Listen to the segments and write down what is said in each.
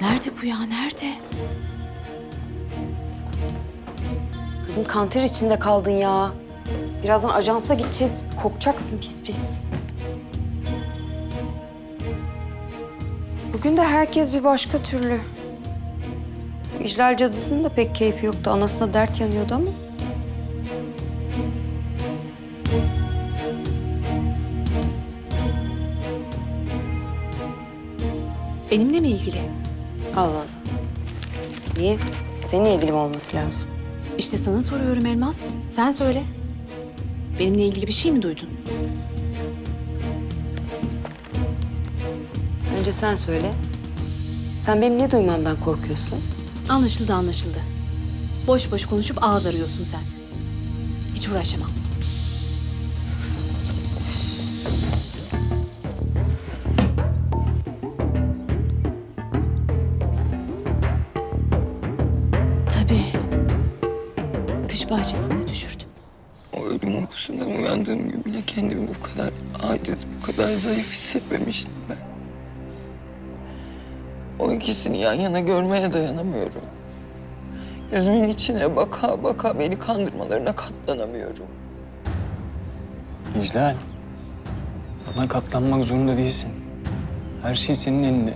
Nerede bu ya? Nerede? Kızım kanter içinde kaldın ya. Birazdan ajansa gideceğiz. Kokacaksın pis pis. Bugün de herkes bir başka türlü. İclal cadısının da pek keyfi yoktu. Anasına dert yanıyordu ama. Benimle mi ilgili? Allah Allah. Niye? Seninle ilgili mi olması lazım? İşte sana soruyorum Elmas. Sen söyle. Benimle ilgili bir şey mi duydun? Önce sen söyle. Sen benim ne duymamdan korkuyorsun? Anlaşıldı anlaşıldı. Boş boş konuşup ağız arıyorsun sen. Hiç uğraşamam. Kış bahçesinde düşürdüm. O ölüm uykusundan uyandığım gün bile kendimi bu kadar aciz, bu kadar zayıf hissetmemiştim ben. O ikisini yan yana görmeye dayanamıyorum. Gözümün içine baka baka beni kandırmalarına katlanamıyorum. İclal. Buna katlanmak zorunda değilsin. Her şey senin elinde.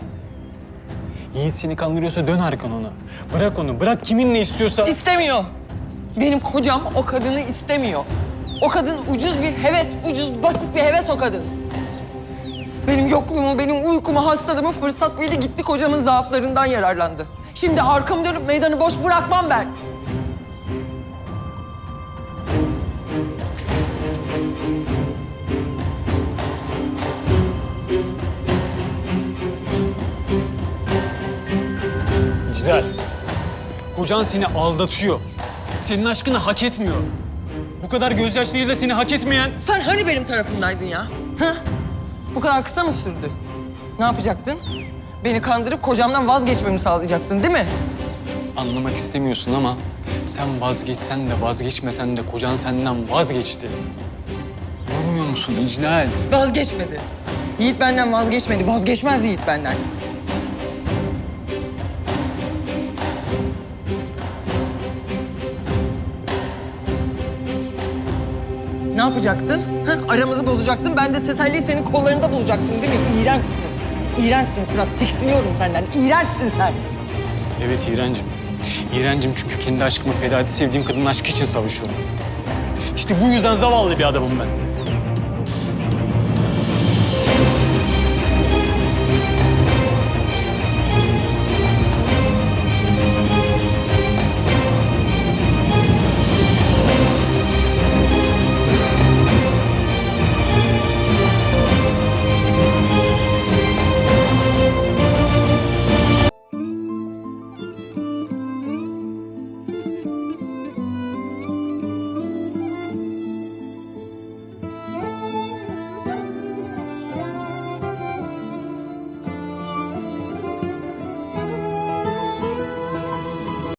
Yiğit seni kandırıyorsa dön arkan ona. Bırak onu. Bırak kimin ne istiyorsa. İstemiyor. Benim kocam o kadını istemiyor. O kadın ucuz bir heves, ucuz basit bir heves o kadın. Benim yokluğumu, benim uykumu, hastalığımı fırsat bildi gitti kocamın zaaflarından yararlandı. Şimdi arkamı dönüp meydanı boş bırakmam ben. İclal. Kocan seni aldatıyor. Senin aşkını hak etmiyor. Bu kadar gözyaşlarıyla seni hak etmeyen... Sen hani benim tarafımdaydın ya? Hı? Bu kadar kısa mı sürdü? Ne yapacaktın? Beni kandırıp kocamdan vazgeçmemi sağlayacaktın değil mi? Anlamak istemiyorsun ama sen vazgeçsen de vazgeçmesen de kocan senden vazgeçti. Görmüyor musun İclal? Vazgeçmedi. Yiğit benden vazgeçmedi. Vazgeçmez Yiğit benden. Yapacaktın? Ha? Aramızı bozacaktın. Ben de teselliyi senin kollarında bulacaktım değil mi? İğrençsin. İğrençsin Fırat. Tiksiniyorum senden. İğrençsin sen. Evet İğrencim. İğrencim çünkü kendi aşkımı feda etti sevdiğim kadının aşkı için savaşıyorum. İşte bu yüzden zavallı bir adamım ben.